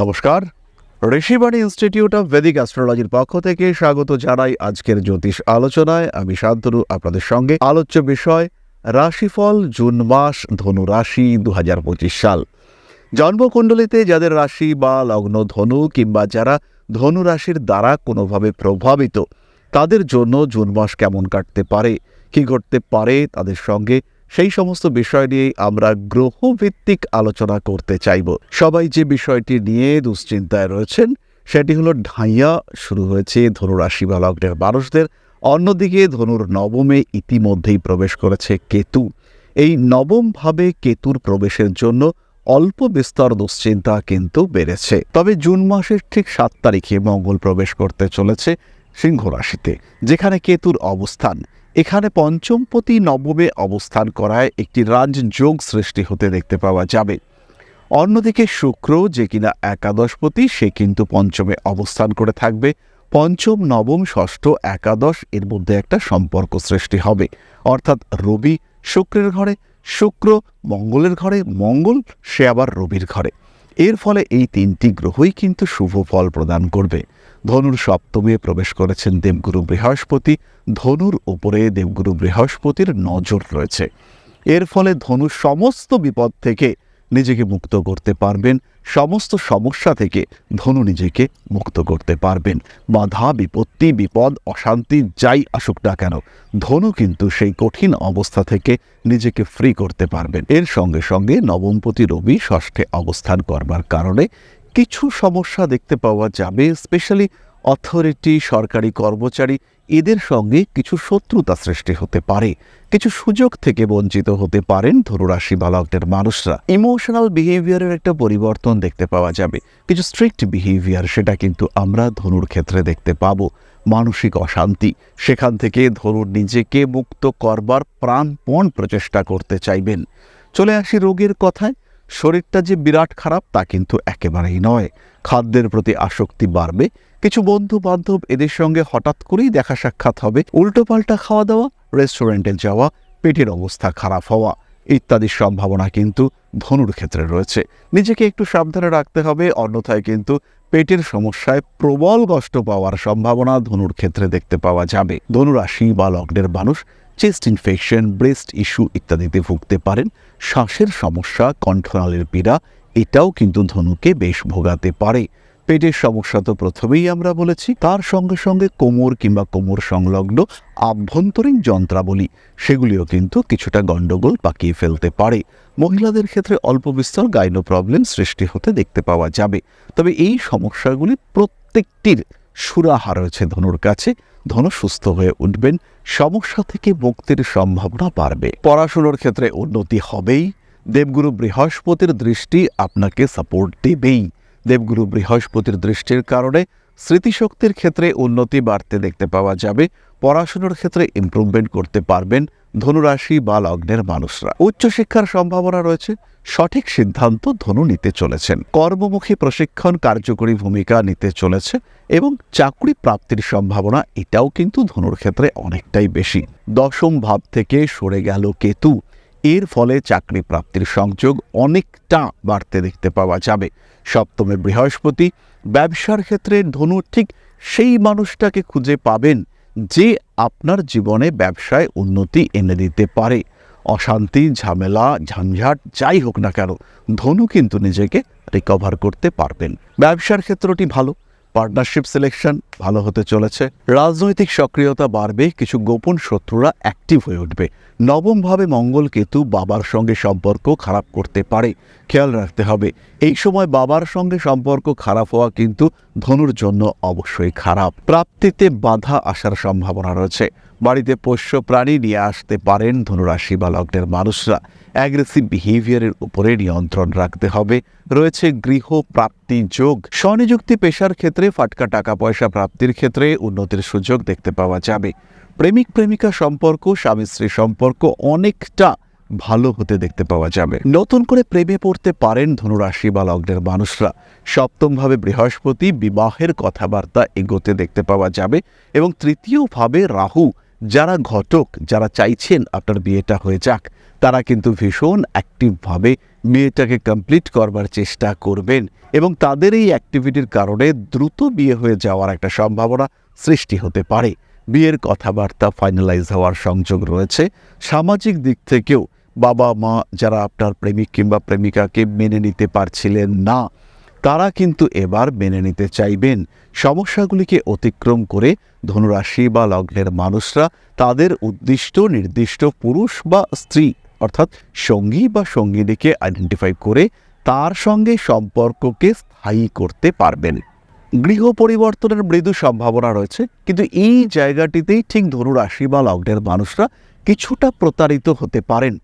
নমস্কার। Rishibani institute of Vedic অ্যাস্ট্রোলজির পক্ষ থেকে স্বাগত জানাই আজকের জ্যোতিষ আলোচনায়। আমি শান্তনু, আপনাদের সঙ্গে আলোচ্য বিষয়, রাশিফল, জুন মাস, ধনু রাশি দু হাজার পঁচিশ সাল। জন্মকুণ্ডলিতে যাদের রাশি বা লগ্ন ধনু কিংবা যারা ধনু রাশির দ্বারা কোনোভাবে প্রভাবিত, তাদের জন্য জুন মাস কেমন কাটতে পারে, কি ঘটতে পারে, তাদের সঙ্গে সেই সমস্ত বিষয় নিয়েই আমরা গ্রহভিত্তিক আলোচনা করতে চাইব। সবাই যে বিষয়টি নিয়ে দুশ্চিন্তায় রয়েছেন, সেটি হলো ঢাইয়া, শুরু হয়েছে ধনুরাশি বা লগ্নের মানুষদের। অন্যদিকে ধনুর নবমে ইতিমধ্যেই প্রবেশ করেছে কেতু। এই নবমভাবে কেতুর প্রবেশের জন্য অল্প বিস্তর দুশ্চিন্তা কিন্তু বেড়েছে। তবে জুন মাসের ঠিক সাত তারিখে মঙ্গল প্রবেশ করতে চলেছে সিংহ রাশিতে যেখানে কেতুর অবস্থান। এখানে পঞ্চমপতি নবমে অবস্থান করায় একটি রাজযোগ সৃষ্টি হতে দেখতে পাওয়া যাবে। অন্যদিকে শুক্র যে কিনা একাদশপতি, সে কিন্তু পঞ্চমে অবস্থান করে থাকবে। পঞ্চম, নবম, ষষ্ঠ, একাদশ, এর মধ্যে একটা সম্পর্ক সৃষ্টি হবে। অর্থাৎ রবি শুক্রের ঘরে, শুক্র মঙ্গলের ঘরে, মঙ্গল, সে আবার রবির ঘরে। এর ফলে এই তিনটি গ্রহই কিন্তু শুভ ফল প্রদান করবে। ধনুর সপ্তমে প্রবেশ করেছেন দেবগুরু বৃহস্পতি। ধনুর উপরে দেবগুরু বৃহস্পতির নজর রয়েছে। এর ফলে ধনু সমস্ত বিপদ থেকে নিজেকে মুক্ত করতে পারবেন। সমস্ত সমস্যা থেকে ধনু নিজেকে মুক্ত করতে পারবেন। বাধা, বিপত্তি, বিপদ, অশান্তি, যাই আসুক না কেন, ধনু কিন্তু সেই কঠিন অবস্থা থেকে নিজেকে ফ্রি করতে পারবেন। এর সঙ্গে সঙ্গে নবমপতি রবি ষষ্ঠে অবস্থান করবার কারণে কিছু সমস্যা দেখতে পাওয়া যাবে স্পেশালি অথরিটি সরকারি কর্মচারী, এদের সঙ্গে কিছু শত্রুতা সৃষ্টি হতে পারে, কিছু সুযোগ থেকে বঞ্চিত হতে পারেন ধনুরাশি বালকদের মানুষরা। ইমোশনাল বিহেভিয়ারের একটা পরিবর্তন দেখতে পাওয়া যাবে, কিছু স্ট্রিক্ট বিহেভিয়ার সেটা কিন্তু আমরা ধনুর ক্ষেত্রে দেখতে পাবো, মানসিক অশান্তি, সেখান থেকে ধনুর নিজেকে মুক্ত করবার প্রাণপণ প্রচেষ্টা করতে চাইবেন। চলে আসি রোগের কথায় শরীরটা যে বিরাট খারাপ তা কিন্তু একেবারেই নয়। খাদ্যের প্রতি আসক্তি বাড়বে। কিছু বন্ধু বান্ধব এদের সঙ্গে হঠাৎ করেই দেখা সাক্ষাৎ হবে। উল্টোপাল্টা খাওয়া দাওয়া রেস্টুরেন্টে যাওয়া, পেটের অবস্থা খারাপ হওয়া ইত্যাদির সম্ভাবনা কিন্তু ধনুর ক্ষেত্রে রয়েছে। নিজেকে একটু সাবধানে রাখতে হবে, অন্যথায় কিন্তু পেটের সমস্যায় প্রবল কষ্ট পাওয়ার সম্ভাবনা ধনুর ক্ষেত্রে দেখতে পাওয়া যাবে। ধনুরাশি বা লগ্নের মানুষ চেস্ট ইনফেকশন ব্রেস্ট ইস্যু ইত্যাদিতে ভুগতে পারেন। শ্বাসের সমস্যা, কণ্ঠনালের পীড়া, এটাও কিন্তু ধনুকে বেশ ভোগাতে পারে। পেটের সমস্যা তো প্রথমেই আমরা বলেছি, তার সঙ্গে সঙ্গে কোমর কিংবা কোমর সংলগ্ন আভ্যন্তরীণ যন্ত্রাবলী, সেগুলিও কিন্তু কিছুটা গণ্ডগোল পাকিয়ে ফেলতে পারে। মহিলাদের ক্ষেত্রে অল্প বিস্তর গাইনো প্রবলেম সৃষ্টি হতে দেখতে পাওয়া যাবে। তবে এই সমস্যাগুলি প্রত্যেকটির সুরাহা রয়েছে ধনুর কাছে। ধনু সুস্থ হয়ে উঠবেন সমস্যা থেকে মুক্তির সম্ভাবনা বাড়বে। পড়াশুনোর ক্ষেত্রে উন্নতি হবেই। দেবগুরু বৃহস্পতির দৃষ্টি আপনাকে সাপোর্ট দেবেই। দেবগুরু বৃহস্পতির দৃষ্টির কারণে স্মৃতিশক্তির ক্ষেত্রে উন্নতি বাড়তে দেখতে পাওয়া যাবে। পড়াশুনোর ক্ষেত্রে ইম্প্রুভমেন্ট করতে পারবেন। ধনুরাশি বা লগ্নের মানুষরা। উচ্চশিক্ষার সম্ভাবনা রয়েছে। সঠিক সিদ্ধান্ত ধনু নিতে চলেছেন। কর্মমুখী প্রশিক্ষণ কার্যকরী ভূমিকা নিতে চলেছে এবং চাকরি প্রাপ্তির সম্ভাবনা এটাও কিন্তু ধনুর ক্ষেত্রে অনেকটাই বেশি। দশম ভাব থেকে সরে গেল কেতু। এর ফলে চাকরি প্রাপ্তির সংযোগ অনেকটা বাড়তে দেখতে পাওয়া যাবে। সপ্তমে বৃহস্পতি। ব্যবসার ক্ষেত্রে ধনু ঠিক সেই মানুষটাকে খুঁজে পাবেন যে আপনার জীবনে ব্যবসায় উন্নতি এনে দিতে পারে। অশান্তি, ঝামেলা, ঝঞ্ঝাট, যাই হোক না কেন, ধনু কিন্তু নিজেকে রিকভার করতে পারবেন। ব্যবসার ক্ষেত্রটি ভালো। পার্টনারশিপ সিলেকশন ভালো হতে চলেছে। রাজনৈতিক সক্রিয়তা বাড়বে, কিছু গোপন শত্রুরা অ্যাক্টিভ হয়ে উঠবে। নবমভাবে মঙ্গল কেতু বাবার সঙ্গে সম্পর্ক খারাপ করতে পারে, খেয়াল রাখতে হবে। এই সময় বাবার সঙ্গে সম্পর্ক খারাপ হওয়া কিন্তু ধনুর জন্য অবশ্যই খারাপ। প্রাপ্তিতে বাধা আসার সম্ভাবনা রয়েছে। বাড়িতে পোষ্য প্রাণী নিয়ে আসতে পারেন ধনুরাশি বা লগ্নের মানুষরা। অ্যাগ্রেসিভ বিহেভিয়ারের উপরে নিয়ন্ত্রণ রাখতে হবে। রয়েছে গৃহ প্রাপ্তি যোগ। স্বনিযুক্তি পেশার ক্ষেত্রে ফাটকা টাকা পয়সা প্রাপ্তির ক্ষেত্রে উন্নতির সুযোগ দেখতে পাওয়া যাবে। প্রেমিক, প্রেমিকা সম্পর্ক, স্বামী, স্ত্রী সম্পর্ক অনেকটা ভালো হতে দেখতে পাওয়া যাবে। নতুন করে প্রেমে পড়তে পারেন ধনুরাশি বা লগ্নের মানুষরা। সপ্তমভাবে বৃহস্পতি, বিবাহের কথাবার্তা এগোতে দেখতে পাওয়া যাবে এবং তৃতীয়ভাবে রাহু। যারা ঘটক, যারা চাইছেন আপনার বিয়েটা হয়ে যাক তারা কিন্তু ভীষণ অ্যাক্টিভভাবে মেয়েটাকে কমপ্লিট করবার চেষ্টা করবেন এবং তাদের এই অ্যাক্টিভিটির কারণে দ্রুত বিয়ে হয়ে যাওয়ার একটা সম্ভাবনা সৃষ্টি হতে পারে। বিয়ের কথাবার্তা ফাইনালাইজ হওয়ার সংযোগ রয়েছে। সামাজিক দিক থেকেও বাবা, মা যারা আপনার প্রেমিক কিংবা প্রেমিকাকে মেনে নিতে পারছিলেন না, তারা কিন্তু এবার মেনে নিতে চাইবেন। সমস্যাগুলিকে অতিক্রম করে ধনুরাশি বা লগ্নের মানুষরা তাদের উদ্দিষ্ট, নির্দিষ্ট পুরুষ বা স্ত্রী অর্থাৎ সঙ্গী বা সঙ্গিনীকে আইডেন্টিফাই করে তার সঙ্গে সম্পর্ককে স্থায়ী করতে পারবেন। গৃহ পরিবর্তনের মৃদু সম্ভাবনা রয়েছে, কিন্তু এই জায়গাটিতেই ঠিক ধনুরাশি বা লগ্নের মানুষরা কিছুটা প্রতারিত হতে পারেন।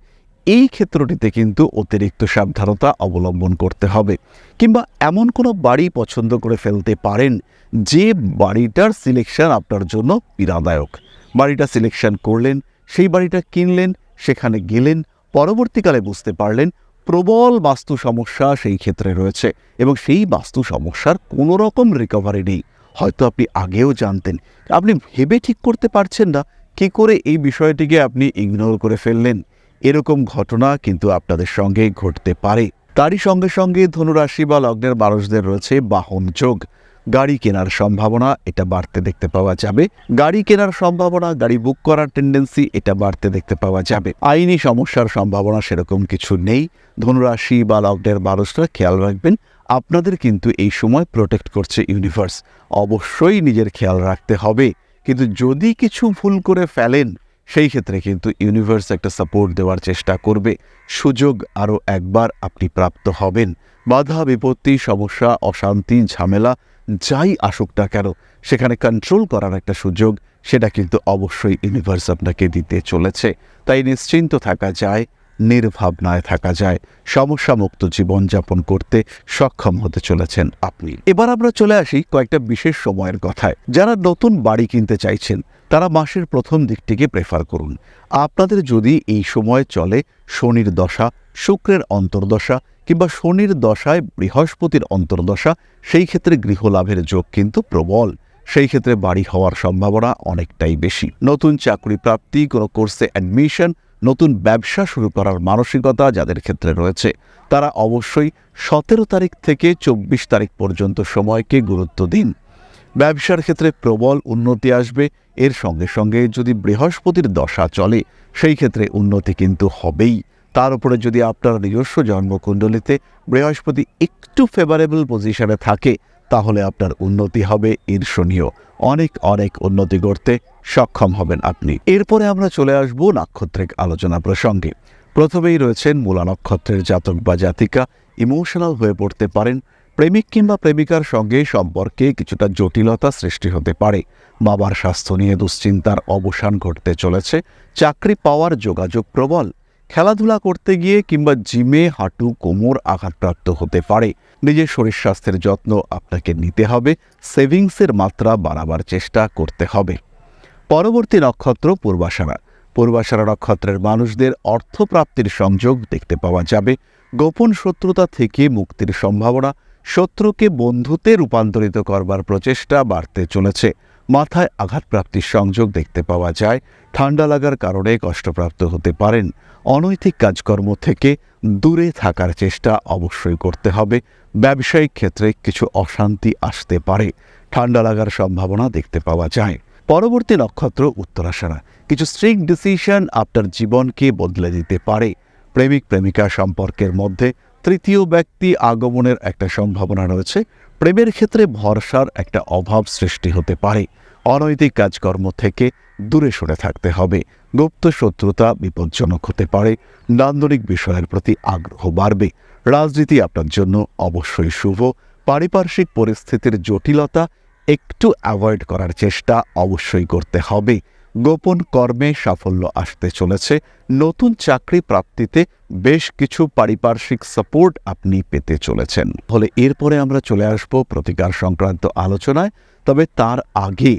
এই ক্ষেত্রটিতে কিন্তু অতিরিক্ত সাবধানতা অবলম্বন করতে হবে, কিংবা এমন কোনো বাড়ি পছন্দ করে ফেলতে পারেন যে বাড়িটার সিলেকশন আপনার জন্য পীড়াদায়ক। বাড়িটা সিলেকশন করলেন, সেই বাড়িটা কিনলেন সেখানে গেলেন, পরবর্তীকালে বুঝতে পারলেন প্রবল বাস্তু সমস্যা সেই ক্ষেত্রে রয়েছে এবং সেই বাস্তু সমস্যার কোনো রকম রিকভারি নেই। হয়তো আপনি আগেও জানতেন। আপনি ভেবে ঠিক করতে পারছেন না, কী করে এই বিষয়টিকে আপনি ইগনোর করে ফেললেন? এরকম ঘটনা কিন্তু আপনাদের সঙ্গে ঘটতে পারে। তারই সঙ্গে সঙ্গে ধনুরাশি বা লগ্নের মানুষদের রয়েছে বাহন যোগ। গাড়ি কেনার সম্ভাবনা, এটা বাড়তে দেখতে পাওয়া যাবে। গাড়ি কেনার সম্ভাবনা, গাড়ি বুক করার টেন্ডেন্সি এটা বাড়তে দেখতে পাওয়া যাবে। আইনি সমস্যার সম্ভাবনা সেরকম কিছু নেই। ধনুরাশি বা লগ্নের মানুষরা খেয়াল রাখবেন, আপনাদের কিন্তু এই সময় প্রোটেক্ট করছে ইউনিভার্স অবশ্যই নিজের খেয়াল রাখতে হবে। কিন্তু যদি কিছু ভুল করে ফেলেন, সেই ক্ষেত্রে কিন্তু ইউনিভার্স একটা সাপোর্ট দেওয়ার চেষ্টা করবে। সুযোগ আরও একবার আপনি প্রাপ্ত হবেন। বাধা, বিপত্তি, সমস্যা, অশান্তি, ঝামেলা যাই আসুক না কেন, সেখানে কন্ট্রোল করার একটা সুযোগ, সেটা কিন্তু অবশ্যই ইউনিভার্স আপনাকে দিতে চলেছে। তাই নিশ্চিন্ত থাকা যায়, নির্ভাবনায় থাকা যায়, সমস্যামুক্ত জীবনযাপন করতে সক্ষম হতে চলেছেন আপনি। এবার আমরা চলে আসি কয়েকটা বিশেষ সময়ের কথায়। যারা নতুন বাড়ি কিনতে চাইছেন, তারা মাসের প্রথম দিকটিকে প্রেফার করুন। আপনাদের যদি এই সময় চলে শনির দশা শুক্রের অন্তর্দশা কিংবা শনির দশায় বৃহস্পতির অন্তর্দশা, সেই ক্ষেত্রে গৃহলাভের যোগ কিন্তু প্রবল। সেই ক্ষেত্রে বাড়ি হওয়ার সম্ভাবনা অনেকটাই বেশি। নতুন চাকরি প্রাপ্তি, কোনো কোর্সে অ্যাডমিশন নতুন ব্যবসা শুরু করার মানসিকতা যাদের ক্ষেত্রে রয়েছে, তারা অবশ্যই সতেরো তারিখ থেকে চব্বিশ তারিখ পর্যন্ত সময়কে গুরুত্ব দিন। ব্যবসার ক্ষেত্রে প্রবল উন্নতি আসবে। এর সঙ্গে সঙ্গে যদি বৃহস্পতির দশা চলে, সেই ক্ষেত্রে উন্নতি কিন্তু হবেই। তার উপরে যদি আপনার নিজস্ব জন্মকুণ্ডলিতে বৃহস্পতি একটু ফেভারেবল পজিশনে থাকে, তাহলে আপনার উন্নতি হবে ঈর্ষণীয়। অনেক অনেক উন্নতি করতে সক্ষম হবেন আপনি। এরপরে আমরা চলে আসব নাক্ষত্রিক আলোচনা প্রসঙ্গে। প্রথমেই রয়েছেন মূলা নক্ষত্রের জাতক বা জাতিকা। ইমোশনাল হয়ে পড়তে পারেন। প্রেমিক কিংবা প্রেমিকার সঙ্গে সম্পর্কে কিছুটা জটিলতা সৃষ্টি হতে পারে। বাবার স্বাস্থ্য নিয়ে দুশ্চিন্তার অবসান ঘটতে চলেছে। চাকরি পাওয়ার যোগাযোগ প্রবল। খেলাধুলা করতে গিয়ে কিংবা জিমে হাঁটু, কোমর আঘাতপ্রাপ্ত হতে পারে। নিজের শরীর স্বাস্থ্যের যত্ন আপনাকে নিতে হবে। সেভিংসের মাত্রা বাড়াবার চেষ্টা করতে হবে। পরবর্তী নক্ষত্র পূর্বাশারা পূর্বাশারা নক্ষত্রের মানুষদের অর্থপ্রাপ্তির সংযোগ দেখতে পাওয়া যাবে। গোপন শত্রুতা থেকে মুক্তির সম্ভাবনা শত্রুকে বন্ধুতে রূপান্তরিত করবার প্রচেষ্টা বাড়তে চলেছে। মাথায় আঘাতপ্রাপ্তির সংযোগ দেখতে পাওয়া যায়। ঠান্ডা লাগার কারণে কষ্টপ্রাপ্ত হতে পারেন। অনৈতিক কাজকর্ম থেকে দূরে থাকার চেষ্টা অবশ্যই করতে হবে। ব্যবসায়িক ক্ষেত্রে কিছু অশান্তি আসতে পারে। ঠান্ডা লাগার সম্ভাবনা দেখতে পাওয়া যায়। পরবর্তী নক্ষত্র উত্তরাশারা কিছু স্ট্রিক্ট ডিসিশন আপনার জীবনকে বদলে দিতে পারে। প্রেমিক প্রেমিকা সম্পর্কের মধ্যে তৃতীয় ব্যক্তি আগমনের একটা সম্ভাবনা রয়েছে। প্রেমের ক্ষেত্রে ভরসার একটা অভাব সৃষ্টি হতে পারে। অনৈতিক কাজকর্ম থেকে দূরে সরে থাকতে হবে। গুপ্ত শত্রুতা বিপজ্জনক হতে পারে। নান্দনিক বিষয়ের প্রতি আগ্রহ বাড়বে। রাজনীতি আপনার জন্য অবশ্যই শুভ। পারিপার্শ্বিক পরিস্থিতির জটিলতা একটু অ্যাভয়েড করার চেষ্টা অবশ্যই করতে হবে। গোপন কর্মে সাফল্য আসতে চলেছে। নতুন চাকরি প্রাপ্তিতে বেশ কিছু পারিপার্শ্বিক সাপোর্ট আপনি পেতে চলেছেন। ফলে এরপরে আমরা চলে আসব প্রতিকার সংক্রান্ত আলোচনায়। তবে তার আগে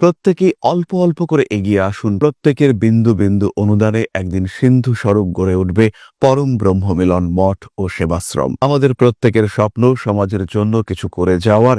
প্রত্যেকেই অল্প অল্প করে এগিয়ে আসুন। প্রত্যেকের বিন্দু বিন্দু অনুদানে একদিন সিন্ধু স্বরূপ গড়ে উঠবে পরম ব্রহ্মমিলন মঠ ও সেবাশ্রম। আমাদের প্রত্যেকের স্বপ্ন সমাজের জন্য কিছু করে যাওয়ার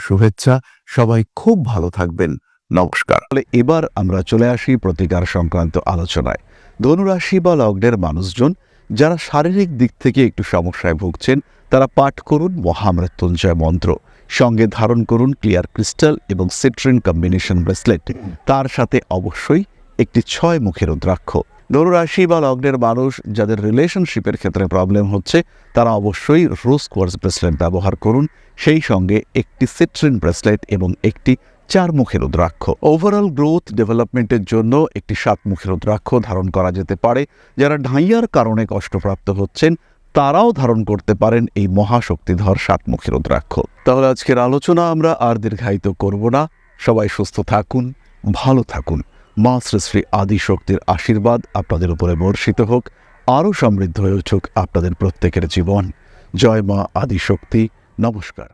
শুভেচ্ছা। সবাই খুব ভালো থাকবেন। নমস্কার। তাহলে এবার আমরা চলে আসি প্রতিকার সংক্রান্ত আলোচনায়। ধনুরাশি বা লগ্নের মানুষজন যারা শারীরিক দিক থেকে একটু সমস্যায় ভুগছেন, তারা পাঠ করুন মহামৃত্যুঞ্জয় মন্ত্র। সঙ্গে ধারণ করুন ক্লিয়ার ক্রিস্টাল এবং সিট্রিন কম্বিনেশন ব্রেসলেট। তার সাথে অবশ্যই একটি ছয় মুখের রুদ্রাক্ষ। ধনুরাশি বা লগ্নের মানুষ যাদের রিলেশনশিপের ক্ষেত্রে প্রবলেম হচ্ছে, তারা অবশ্যই রোজ কোয়ার্স ব্রেসলেট ব্যবহার করুন। সেই সঙ্গে একটি সিট্রিন ব্রেসলেট এবং একটি চার মুখের রুদ্রাক্ষ। ওভারঅল গ্রোথ ডেভেলপমেন্টের জন্য একটি সাত মুখের রুদ্রাক্ষ ধারণ করা যেতে পারে। যারা ঢাইয়ার কারণে কষ্টপ্রাপ্ত হচ্ছেন, তারাও ধারণ করতে পারেন এই মহাশক্তিধর সাতমুখী রুদ্রাক্ষ। তাহলে আজকের আলোচনা আমরা আর দীর্ঘায়িত করব না। সবাই সুস্থ থাকুন, ভালো থাকুন। মা শ্রী শ্রী আদি শক্তির আশীর্বাদ আপনাদের উপরে বর্ষিত হোক, আরও সমৃদ্ধ হয়ে উঠুক আপনাদের প্রত্যেকের জীবন। জয় মা আদিশক্তি। নমস্কার।